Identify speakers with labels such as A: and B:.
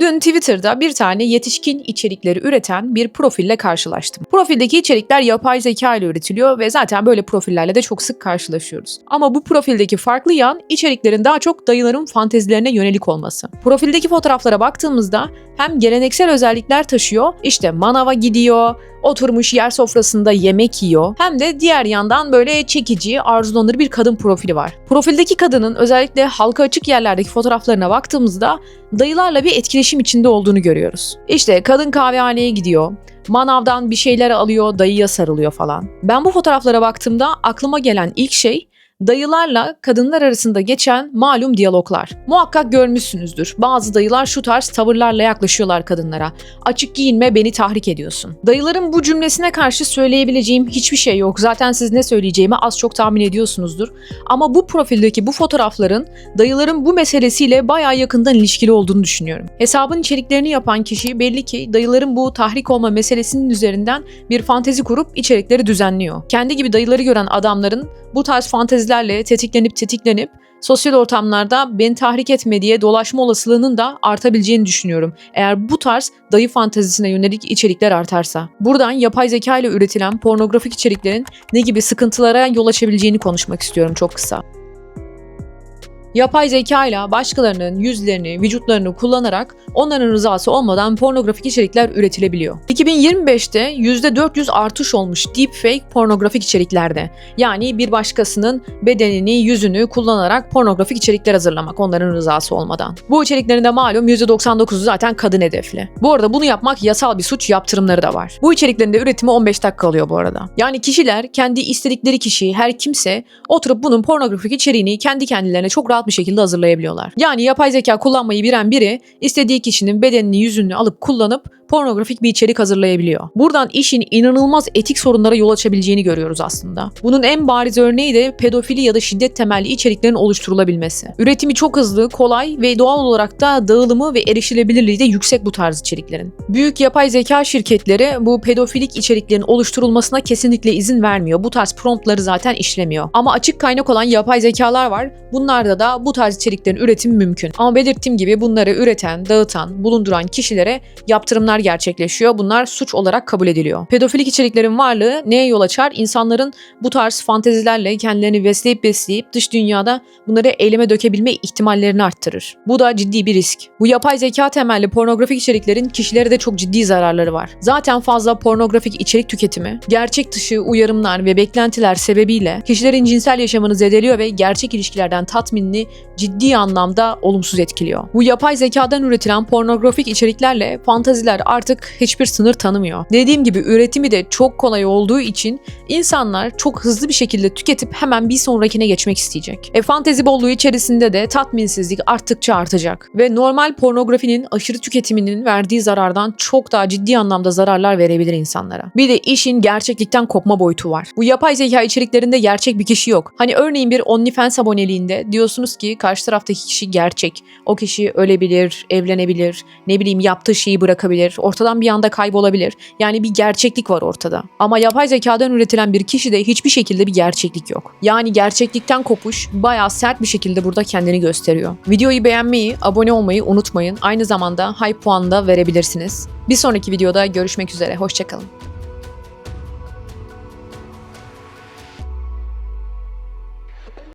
A: Dün Twitter'da bir tane yetişkin içerikleri üreten bir profille karşılaştım. Profildeki içerikler yapay zeka ile üretiliyor ve zaten böyle profillerle de çok sık karşılaşıyoruz. Ama bu profildeki farklı yan içeriklerin daha çok dayıların fantezilerine yönelik olması. Profildeki fotoğraflara baktığımızda hem geleneksel özellikler taşıyor, işte manava gidiyor, oturmuş yer sofrasında yemek yiyor. Hem de diğer yandan böyle çekici, arzulanır bir kadın profili var. Profildeki kadının özellikle halka açık yerlerdeki fotoğraflarına baktığımızda dayılarla bir etkileşim içinde olduğunu görüyoruz. İşte kadın kahvehaneye gidiyor, manavdan bir şeyler alıyor, dayıya sarılıyor falan. Ben bu fotoğraflara baktığımda aklıma gelen ilk şey dayılarla kadınlar arasında geçen malum diyaloglar. Muhakkak görmüşsünüzdür. Bazı dayılar şu tarz tavırlarla yaklaşıyorlar kadınlara. Açık giyinme beni tahrik ediyorsun. Dayıların bu cümlesine karşı söyleyebileceğim hiçbir şey yok. Zaten siz ne söyleyeceğimi az çok tahmin ediyorsunuzdur. Ama bu profildeki bu fotoğrafların dayıların bu meselesiyle bayağı yakından ilişkili olduğunu düşünüyorum. Hesabın içeriklerini yapan kişi belli ki dayıların bu tahrik olma meselesinin üzerinden bir fantezi kurup içerikleri düzenliyor. Kendi gibi dayıları gören adamların bu tarz fantezilerle tetiklenip tetiklenip sosyal ortamlarda beni tahrik etme diye dolaşma olasılığının da artabileceğini düşünüyorum. Eğer bu tarz dayı fantezisine yönelik içerikler artarsa. Buradan yapay zeka ile üretilen pornografik içeriklerin ne gibi sıkıntılara yol açabileceğini konuşmak istiyorum çok kısa. Yapay zeka ile başkalarının yüzlerini, vücutlarını kullanarak onların rızası olmadan pornografik içerikler üretilebiliyor. 2025'te %400 artış olmuş deepfake pornografik içeriklerde. Yani bir başkasının bedenini, yüzünü kullanarak pornografik içerikler hazırlamak onların rızası olmadan. Bu içeriklerin de malum %99'u zaten kadın hedefli. Bu arada bunu yapmak yasal bir suç, yaptırımları da var. Bu içeriklerin de üretimi 15 dakika alıyor bu arada. Yani kişiler kendi istedikleri kişiyi her kimse oturup bunun pornografik içeriğini kendi kendilerine çok rahat bir şekilde hazırlayabiliyorlar. Yani yapay zeka kullanmayı bilen biri istediği kişinin bedenini yüzünü alıp kullanıp pornografik bir içerik hazırlayabiliyor. Buradan işin inanılmaz etik sorunlara yol açabileceğini görüyoruz aslında. Bunun en bariz örneği de pedofili ya da şiddet temelli içeriklerin oluşturulabilmesi. Üretimi çok hızlı, kolay ve doğal olarak da dağılımı ve erişilebilirliği de yüksek bu tarz içeriklerin. Büyük yapay zeka şirketleri bu pedofilik içeriklerin oluşturulmasına kesinlikle izin vermiyor. Bu tarz promptları zaten işlemiyor. Ama açık kaynak olan yapay zekalar var. Bunlarda da bu tarz içeriklerin üretimi mümkün. Ama belirttiğim gibi bunları üreten, dağıtan, bulunduran kişilere yaptırımlar gerçekleşiyor. Bunlar suç olarak kabul ediliyor. Pedofilik içeriklerin varlığı neye yol açar? İnsanların bu tarz fantezilerle kendilerini besleyip besleyip dış dünyada bunları eyleme dökebilme ihtimallerini arttırır. Bu da ciddi bir risk. Bu yapay zeka temelli pornografik içeriklerin kişilere de çok ciddi zararları var. Zaten fazla pornografik içerik tüketimi, gerçek dışı uyarımlar ve beklentiler sebebiyle kişilerin cinsel yaşamını zedeliyor ve gerçek ilişkilerden tatminini ciddi anlamda olumsuz etkiliyor. Bu yapay zekadan üretilen pornografik içeriklerle fantaziler artık hiçbir sınır tanımıyor. Dediğim gibi üretimi de çok kolay olduğu için insanlar çok hızlı bir şekilde tüketip hemen bir sonrakine geçmek isteyecek. E fantezi bolluğu içerisinde de tatminsizlik arttıkça artacak ve normal pornografinin aşırı tüketiminin verdiği zarardan çok daha ciddi anlamda zararlar verebilir insanlara. Bir de işin gerçeklikten kopma boyutu var. Bu yapay zeka içeriklerinde gerçek bir kişi yok. Hani örneğin bir OnlyFans aboneliğinde diyorsunuz ki karşı taraftaki kişi gerçek. O kişi ölebilir, evlenebilir, ne bileyim yaptığı şeyi bırakabilir, ortadan bir anda kaybolabilir. Yani bir gerçeklik var ortada. Ama yapay zekadan üretilen bir kişide hiçbir şekilde bir gerçeklik yok. Yani gerçeklikten kopuş bayağı sert bir şekilde burada kendini gösteriyor. Videoyu beğenmeyi, abone olmayı unutmayın. Aynı zamanda hype puanı da verebilirsiniz. Bir sonraki videoda görüşmek üzere. Hoşçakalın.